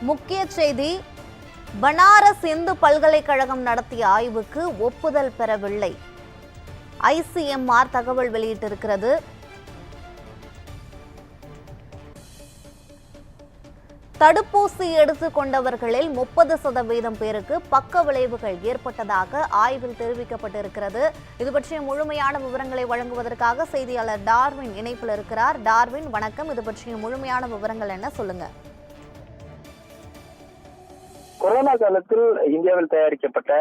முக்கிய செய்தி பனாரஸ் இந்து பல்கலைக்கழகம் நடத்திய ஆய்வுக்கு ஒப்புதல் பெறவில்லை. ஐசிஎம்ஆர் தகவல் வெளியிட்டிருக்கிறது. தடுப்பூசி எடுத்துக் கொண்டவர்களில் முப்பது சதவீதம் பேருக்கு பக்க விளைவுகள் ஏற்பட்டதாக ஆய்வில் தெரிவிக்கப்பட்டிருக்கிறது. இது பற்றிய முழுமையான விவரங்களை வழங்குவதற்காக செய்தியாளர் டார்வின் இணைப்பில் இருக்கிறார். டார்வின் வணக்கம். இது பற்றிய முழுமையான விவரங்கள் என்ன? சொல்லுங்க. கொரோனா காலத்தில் இந்தியாவில் தயாரிக்கப்பட்ட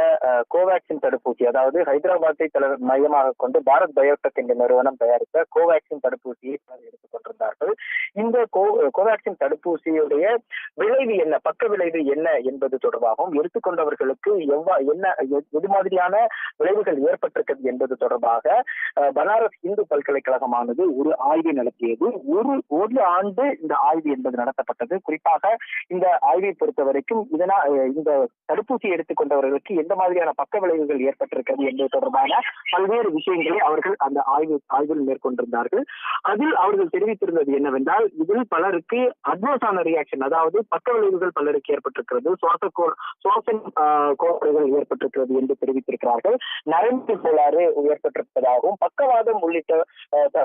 கோவேக்சின் தடுப்பூசி அதாவது ஹைதராபாத்தை தலைவர் மையமாக கொண்டு பாரத் பயோடெக் என்ற நிறுவனம் தயாரித்த கோவேக்சின் தடுப்பூசியை பலர் எடுத்துக் கொண்டிருந்தார்கள். இந்த கோ கோவேக்சின் தடுப்பூசியுடைய விளைவு என்ன? பக்க விளைவு என்ன என்பது தொடர்பாகவும் எடுத்துக்கொண்டவர்களுக்கு எவ்வா என்ன எது மாதிரியான விளைவுகள் ஏற்பட்டிருக்கிறது என்பது தொடர்பாக பனாரஸ் இந்து பல்கலைக்கழகமானது ஒரு ஆய்வை நடத்தியது. ஒரு ஒரு ஆண்டு இந்த ஆய்வு என்பது நடத்தப்பட்டது. குறிப்பாக இந்த ஆய்வை பொறுத்த வரைக்கும் இதனால் இந்த தடுப்பூசி எடுத்துக்கொண்டவர்களுக்கு எந்த மாதிரியான பக்க விளைவுகள் ஏற்பட்டிருக்கிறது என்பது தொடர்பான பல்வேறு விஷயங்களை அவர்கள் அந்த ஆய்வு ஆய்வில் மேற்கொண்டிருந்தார்கள். அதில் அவர்கள் தெரிவித்திருந்தது என்னவென்றால் இதில் பலருக்கு அட்வான்ஸான ரியாக்ஷன் அதாவது பக்க விளைவுகள் பலருக்கு ஏற்பட்டிருக்கிறது சுவாச கோ சுவாச ஏற்பட்டிருக்கிறது என்று தெரிவித்திருக்கிறார்கள். நரம்பு கோளாறு ஏற்பட்டிருப்பதாகவும் பக்கவாதம் உள்ளிட்ட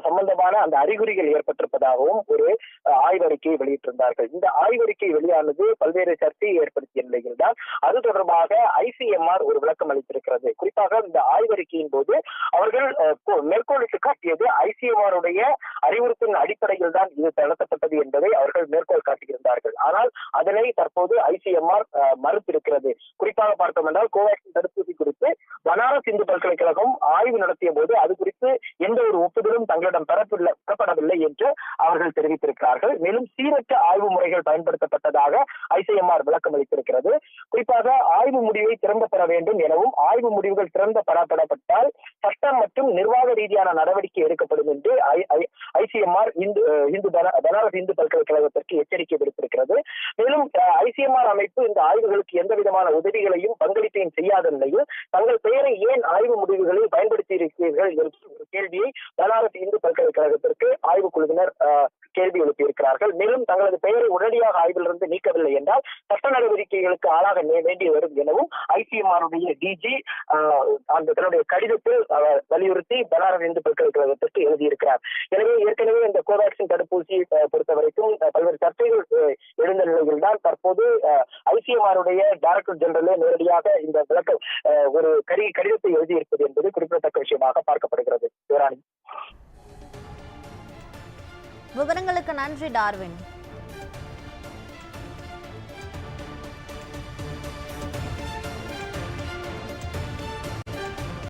சம்பந்தமான அந்த அறிகுறிகள் ஏற்பட்டிருப்பதாகவும் ஒரு ஆய்வறிக்கையை வெளியிட்டிருந்தார்கள். இந்த ஆய்வறிக்கை வெளியானது பல்வேறு சர்ச்சையை ஏற்படுத்திய நிலையில் தான் அது தொடர்பாக ஐசிஎம்ஆர் ஒரு விளக்கம் அளித்திருக்கிறது. குறிப்பாக இந்த ஆய்வறிக்கையின் போது அவர்கள் மேற்கோளிட்டு காட்டியது ஐசிஎம்ஆர் உடைய அறிவுறுத்தின் அடிப்படையில் தான் இது நடத்தப்பட்டது என்பதை அவர்கள் மேற்கோள் காட்டியிருந்தார்கள். ஆனால் அதனை தற்போது ஐசிஎம்ஆர் மறுத்திருக்கிறது. குறிப்பாக பார்த்தோம் என்றால் கோவாக்சின் தடுப்பூசி குறித்து பனாரஸ் இந்து பல்கலைக்கழகம் ஆய்வு நடத்திய போது அது குறித்து எந்த ஒரு ஒப்புதலும் தங்களிடம் பெறப்படவில்லை பெறப்படவில்லை என்று அவர்கள் தெரிவித்திருக்கிறார்கள். மேலும் சீரற்ற ஆய்வு முறைகள் பயன்படுத்தப்பட்டதாக ஐசிஎம்ஆர் விளக்கம் அளித்திருக்கிறது. குறிப்பாக ஆய்வு முடிவை திறந்த பெற வேண்டும் எனவும் ஆய்வு முடிவுகள் திறந்த பெறப்படப்பட்டால் சட்டம் மற்றும் நிர்வாக ரீதியான நடவடிக்கை எடுக்கப்படும் என்று ஐசிஎம்ஆர் இந்து இந்து பனாரஸ் இந்து பல்கலைக்கழகத்திற்கு எச்சரிக்கை விடுத்திருக்கிறது. மேலும் ஐசிஎம்ஆர் அமைப்பு இந்த ஆய்வுகளுக்கு எந்த விதமான உதவிகளையும் பங்களிப்பையும் செய்யாத நிலையில் தங்கள் பெயரை ஏன் ஆய்வு முடிவுகளில் பயன்படுத்தி இருக்கிறீர்கள் என்று ஒரு கேள்வியை பனாரஸ் இந்து பல்கலைக்கழகத்திற்கு ஆய்வு குழுவினர் கேள்வி எழுப்பியிருக்கிறார்கள். மேலும் தங்களது பெயரை உடனடியாக ஆய்விலிருந்து நீக்கவில்லை என்றால் சட்ட நடவடிக்கைகளுக்கு ஆளாக வேண்டி வரும் எனவும் ஐசிஎம்ஆருடைய டிஜி அந்த தன்னுடைய கடிதத்தில் வலியுறுத்தி பனாரஸ் இந்து பல்கலைக்கழகத்திற்கு எழுதியிருக்கிறார். எனவே ஏற்கனவே இந்த கோவேக்சின் தடுப்பூசி பொறுத்த வரைக்கும் பல்வேறு சர்ச்சைகள் எழுந்த நிலையில் தான் தற்போது ஐசிஎம்ஆருடைய டைரக்டர் ஜெனரலே நேரடியாக இந்த விளக்க அஹ், ஒரு கடி கடிதத்தை எழுதியிருப்பது என்பது குறிப்பிடத்தக்க விஷயமாக பார்க்கப்படுகிறது. சிவராணி. விவரங்களுக்கு நன்றி டார்வின்.